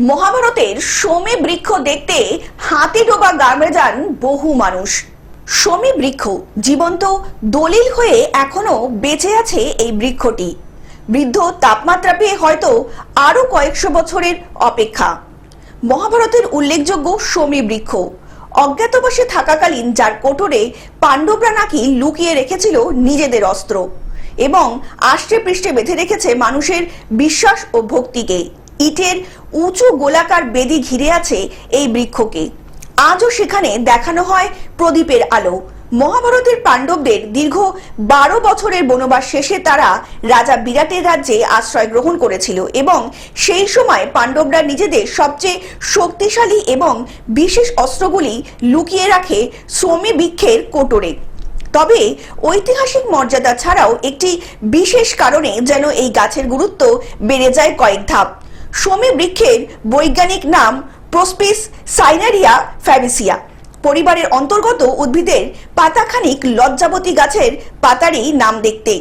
মহাভারতের সোমে বৃক্ষ দেখতে হাতি ডোবা গ্রামে যান বহু মানুষ। সোমে বৃক্ষ জীবন্ত, দলিল হয়ে এখনও বেঁচে আছে এই বৃক্ষটি। বৃদ্ধ তাপমাত্রা পেয়ে হয়তো আরও কয়েকশো বছরের অপেক্ষা। মহাভারতের উল্লেখযোগ্য সোমে বৃক্ষ অজ্ঞাতবাসে থাকাকালীন যার কোটরে পাণ্ডবরা নাকি লুকিয়ে রেখেছিল নিজেদের অস্ত্র এবং আষ্টে পৃষ্ঠে বেঁধে রেখেছে মানুষের বিশ্বাস ও ভক্তিকে। ইটের উঁচু গোলাকার বেদি ঘিরে আছে এই বৃক্ষকে। আজও সেখানে দেখানো হয় প্রদীপের আলো। মহাভারতের পাণ্ডবদের দীর্ঘ বারো বছরের বনবাস শেষে তারা রাজা বিরাটের রাজ্যে আশ্রয় গ্রহণ করেছিল এবং সেই সময় পাণ্ডবরা নিজেদের সবচেয়ে শক্তিশালী এবং বিশেষ অস্ত্রগুলি লুকিয়ে রাখে শ্রমী বৃক্ষের কোটরে। তবে ঐতিহাসিক মর্যাদা ছাড়াও একটি বিশেষ কারণে যেন এই গাছের গুরুত্ব বেড়ে যায় কয়েক ধাপ। সোমে বৃক্ষের বৈজ্ঞানিক নাম প্রোস্পিস সাইনারিয়া ফ্যাবিসিয়া। পরিবারের অন্তর্গত উদ্ভিদের পাতাখানিক লজ্জাবতী গাছের পাতারই নাম দেখতে।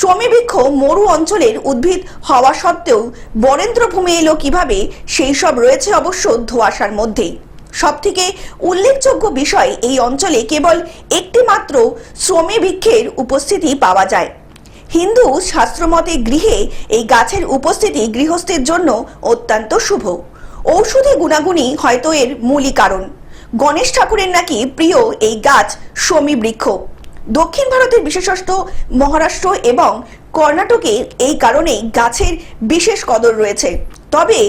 সমীবৃক্ষ মরু অঞ্চলের উদ্ভিদ হওয়া সত্ত্বেও বরেন্দ্র ভূমি এলো কীভাবে সেই সব রয়েছে অবশ্য ধোঁয়াশার মধ্যেই। সবথেকে উল্লেখযোগ্য বিষয় এই অঞ্চলে কেবল একটি মাত্র শ্রমী বৃক্ষের উপস্থিতি পাওয়া যায়। হিন্দু শাস্ত্রমতে গৃহে এই গাছের উপস্থিতি গৃহস্থের জন্য অত্যন্ত শুভ। ঔষধি গুণাগুণই হয়তো এর মূলই কারণ। গণেশ ঠাকুরের নাকি প্রিয় এই গাছ সমী বৃক্ষ দক্ষিণ ভারতের বিশেষত মহারাষ্ট্র এবং কর্ণাটকে এই কারণেই গাছের বিশেষ কদর রয়েছে। তবে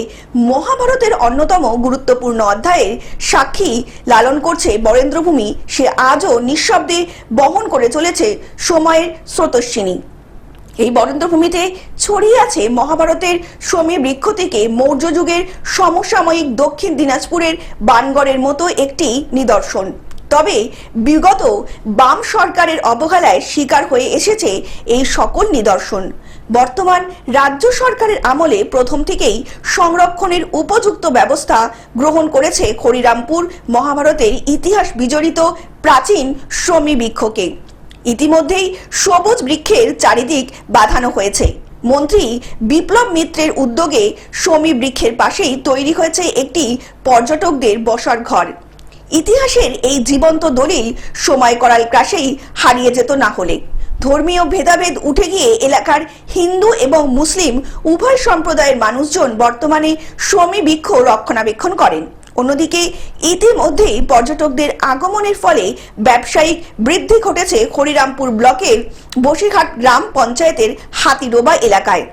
মহাভারতের অন্যতম গুরুত্বপূর্ণ অধ্যায়ের সাক্ষী লালন করছে বরেন্দ্রভূমি, সে আজও নিঃশব্দে বহন করে চলেছে সময়ের স্রোতস্বিনী। এই বরেন্দ্রভূমিতে ছড়িয়ে আছে মহাভারতের সমী বৃক্ষ থেকে মৌর্য যুগের সমসাময়িক দক্ষিণ দিনাজপুরের বানগড়ের মতো একটি নিদর্শন। তবে বিগত বাম সরকারের অবহেলায় শিকার হয়ে এসেছে এই সকল নিদর্শন। বর্তমান রাজ্য সরকারের আমলে প্রথম থেকেই সংরক্ষণের উপযুক্ত ব্যবস্থা গ্রহণ করেছে খরিরামপুর মহাভারতের ইতিহাস বিজড়িত প্রাচীন শ্রমী বৃক্ষকে। ইতিমধ্যেই সবুজ বৃক্ষের চারিদিক বাঁধানো হয়েছে। মন্ত্রী বিপ্লব মিত্রের উদ্যোগে সমী বৃক্ষের পাশেই তৈরি হয়েছে একটি পর্যটকদের বসার ঘর। ইতিহাসের এই জীবন্ত দলিল সময় করাল ক্রাশেই হারিয়ে যেত না হলে। ধর্মীয় ভেদাভেদ উঠে গিয়ে এলাকার হিন্দু এবং মুসলিম উভয় সম্প্রদায়ের মানুষজন বর্তমানে সমী বৃক্ষ রক্ষণাবেক্ষণ করেন। অন্যদিকে ইতিমধ্যেই পর্যটকদের আগমনের ফলে ব্যবসায়িক বৃদ্ধি ঘটেছে হরিরামপুর ব্লকের বসিরহাট গ্রাম পঞ্চায়েতের হাতিডোবা এলাকায়।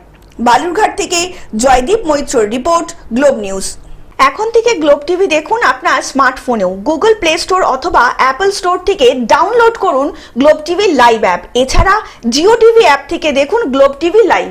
বালুরঘাট থেকে জয়দীপ মৈত্রর রিপোর্ট, গ্লোব নিউজ। এখন থেকে গ্লোব টিভি দেখুন আপনার স্মার্টফোনেও। গুগল প্লে স্টোর অথবা অ্যাপল স্টোর থেকে ডাউনলোড করুন গ্লোব টিভি লাইভ অ্যাপ। এছাড়া জিও টিভি অ্যাপ থেকে দেখুন গ্লোব টিভি লাইভ।